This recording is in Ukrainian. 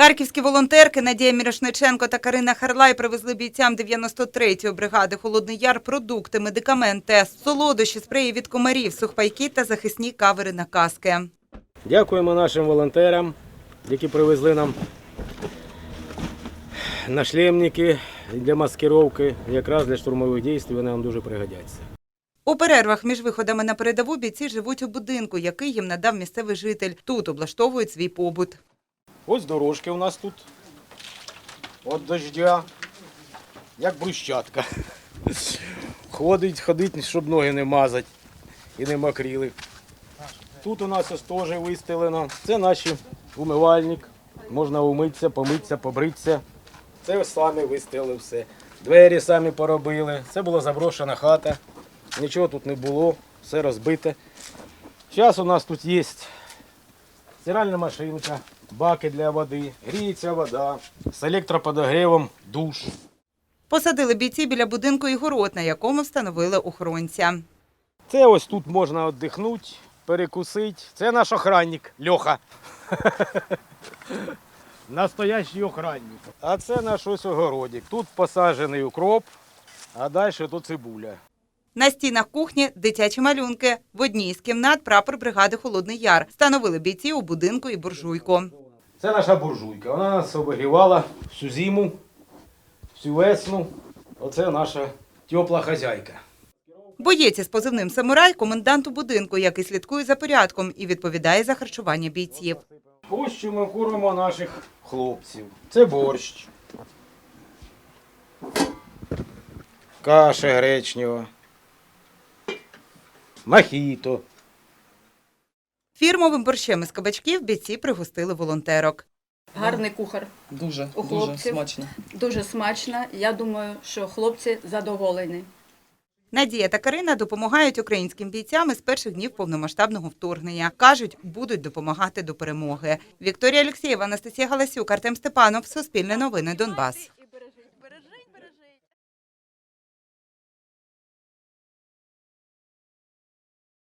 Харківські волонтерки Надія Мірошниченко та Карина Харлай привезли бійцям 93-ї бригади Холодний Яр продукти, медикаменти, солодощі, спреї від комарів, сухпайки та захисні кавери на каски. Дякуємо нашим волонтерам, які привезли нам нашлемники для маскировки. Якраз для штурмових дій вони нам дуже пригодяться. У перервах між виходами на передову бійці живуть у будинку, який їм надав місцевий житель. Тут облаштовують свій побут. Ось дорожки у нас тут. От дождя. Як брусчатка. Ходить, ходить, щоб ноги не мазати і не мокріли. Тут у нас ось теж вистелено. Це наш умивальник. Можна умитися, помитися, побритися. Це самі вистелили все. Двері самі поробили. Це була заброшена хата. Нічого тут не було, все розбите. Зараз у нас тут є стиральна машинка, баки для води, гріється вода, з електроподогрівом душ. Посадили бійці біля будинку і город, на якому встановили охоронця. Це ось тут можна віддихнути, перекусити. Це наш охранник Льоха. Настоящий охранник. А це наш ось огородик. Тут посаджений укроп, а далі тут цибуля. На стінах кухні дитячі малюнки. В одній з кімнат прапор бригади Холодний Яр. Встановили бійці у будинку і буржуйку. Це наша буржуйка. Вона нас обігрівала всю зиму, всю весну. Оце наша тепла хазяйка. Боєць із позивним самурай комендант у будинку, який слідкує за порядком і відповідає за харчування бійців. Ось що ми кормимо наших хлопців. Це борщ. Каша гречнева. Махіто. Фірмовим борщем із кабачків бійці пригостили волонтерок. Гарний кухар, Дуже, У дуже смачно. дуже смачно. Я думаю, що хлопці задоволені. Надія та Карина допомагають українським бійцям із перших днів повномасштабного вторгнення. Кажуть, будуть допомагати до перемоги. Вікторія Олексєєва, Анастасія Галасюк, Артем Степанов. Суспільне новини Донбас.